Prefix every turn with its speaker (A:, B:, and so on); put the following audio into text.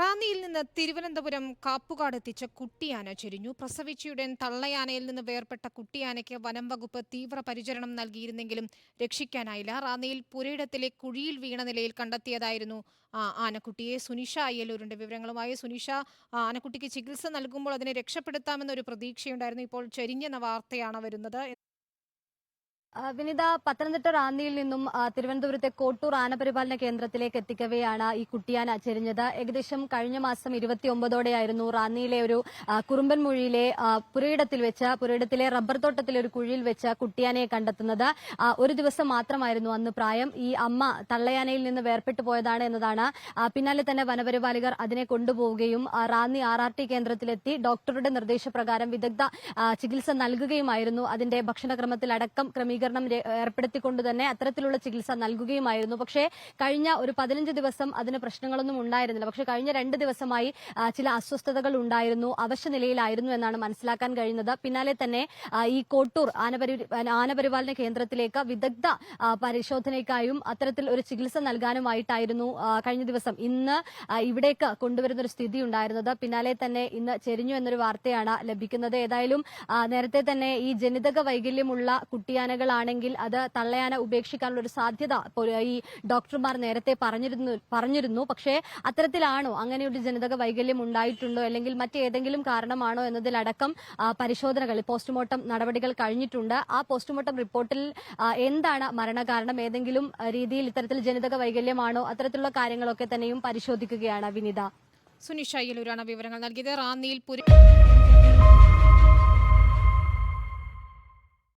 A: റാന്നിയിൽ നിന്ന് തിരുവനന്തപുരം കാപ്പുകാട് എത്തിച്ച കുട്ടിയാന ചെരിഞ്ഞു. പ്രസവിച്ചയുടൻ തള്ളയാനയിൽ നിന്ന് വേർപെട്ട കുട്ടിയാനയ്ക്ക് വനം വകുപ്പ് തീവ്ര പരിചരണം നൽകിയിരുന്നെങ്കിലും രക്ഷിക്കാനായില്ല. റാന്നിയിൽ പുരയിടത്തിലെ കുഴിയിൽ വീണ നിലയിൽ കണ്ടെത്തിയതായിരുന്നു ആനക്കുട്ടിയെ. സുനിഷ അയ്യലൂരിന്റെ വിവരങ്ങളുമായി സുനിഷ ആനക്കുട്ടിക്ക് ചികിത്സ നൽകുമ്പോൾ അതിനെ രക്ഷപ്പെടുത്താമെന്നൊരു പ്രതീക്ഷയുണ്ടായിരുന്നു. ഇപ്പോൾ ചെരിഞ്ഞെന്ന വാർത്തയാണ് വരുന്നത്.
B: വിനിത പത്തനംതിട്ട റാന്നിയിൽ നിന്നും തിരുവനന്തപുരത്തെ കോട്ടൂർ ആനപരിപാലന കേന്ദ്രത്തിലേക്ക് എത്തിക്കവെയാണ് ഈ കുട്ടിയാന ചെരിഞ്ഞത്. ഏകദേശം കഴിഞ്ഞ മാസം ഇരുപത്തിയൊമ്പതോടെയായിരുന്നു റാന്നിയിലെ ഒരു കുറുമ്പൻമുഴിയിലെ പുരയിടത്തിൽ വെച്ച് പുരയിടത്തിലെ റബ്ബർ തോട്ടത്തിലെ ഒരു കുഴിയിൽ വെച്ച കുട്ടിയാനയെ കണ്ടെത്തുന്നത്. ഒരു ദിവസം മാത്രമായിരുന്നു അന്ന് പ്രായം. ഈ അമ്മ തള്ളയാനയിൽ നിന്ന് വേർപെട്ടു പോയതാണ് എന്നതാണ്. പിന്നാലെ തന്നെ വനപരിപാലകർ അതിനെ കൊണ്ടുപോവുകയും റാന്നി ആർ ആർ ടി കേന്ദ്രത്തിലെത്തി ഡോക്ടറുടെ നിർദ്ദേശപ്രകാരം വിദഗ്ധ ചികിത്സ നൽകുകയുമായിരുന്നു. അതിന്റെ ഭക്ഷണക്രമത്തിലടക്കം ക്രമീകരണം രേ- ഏർപ്പെടുത്തിക്കൊണ്ട് തന്നെ അത്തരത്തിലുള്ള ചികിത്സ നൽകുകയുമായിരുന്നു. പക്ഷേ കഴിഞ്ഞ ഒരു പതിനഞ്ച് ദിവസം അതിന് പ്രശ്നങ്ങളൊന്നും ഉണ്ടായിരുന്നില്ല. പക്ഷേ കഴിഞ്ഞ രണ്ട് ദിവസമായി ചില അസ്വസ്ഥതകൾ ഉണ്ടായിരുന്നു അവശ്യ നിലയിലായിരുന്നു എന്നാണ് മനസ്സിലാക്കാൻ കഴിയുന്നത്. പിന്നാലെ തന്നെ ഈ കോട്ടൂർ ആനപരി ആനപരിപാലന കേന്ദ്രത്തിലേക്ക് വിദഗ്ധ പരിശോധനയ്ക്കായും അത്തരത്തിൽ ഒരു ചികിത്സ നൽകാനുമായിട്ടായിരുന്നു കഴിഞ്ഞ ദിവസം ഇന്ന് ഇവിടേക്ക് കൊണ്ടുവരുന്ന ഒരു സ്ഥിതി ഉണ്ടായിരുന്നത്. പിന്നാലെ തന്നെ ഇന്ന് ചെരിഞ്ഞു എന്നൊരു വാർത്തയാണ് ലഭിക്കുന്നത്. ഏതായാലും നേരത്തെ തന്നെ ഈ ജനിതക വൈകല്യമുള്ള കുട്ടിയാനകളാണെങ്കിൽ അത് തള്ളയാന ഉപേക്ഷിക്കാനുള്ള ഒരു സാധ്യത ഈ ഡോക്ടർമാർ നേരത്തെ പറഞ്ഞിരുന്നു പറഞ്ഞിരുന്നു. പക്ഷേ അത്തരത്തിലാണോ? അങ്ങനെ ഒരു ജനിതക വൈകല്യം ഉണ്ടായിട്ടുണ്ടോ? അല്ലെങ്കിൽ മറ്റേതെങ്കിലും കാരണമാണോ എന്നതിലടക്കം പരിശോധനകൾ പോസ്റ്റ്മോർട്ടം നടപടികൾ കഴിഞ്ഞിട്ടുണ്ട്. ആ പോസ്റ്റ്മോർട്ടം റിപ്പോർട്ടിൽ എന്താണ് മരണകാരണം? ഏതെങ്കിലും രീതിയിൽ ഇത്തരത്തിൽ ജനിതക വൈകല്യമാണോ? അത്തരത്തിലുള്ള കാര്യങ്ങളൊക്കെ തന്നെയും പരിശോധിക്കുകയാണ് വിനിത.
A: സുനിഷ അയ്യലൂരാണ് വിവരങ്ങൾ നൽകിയത്. റാന്നിയിൽ പുര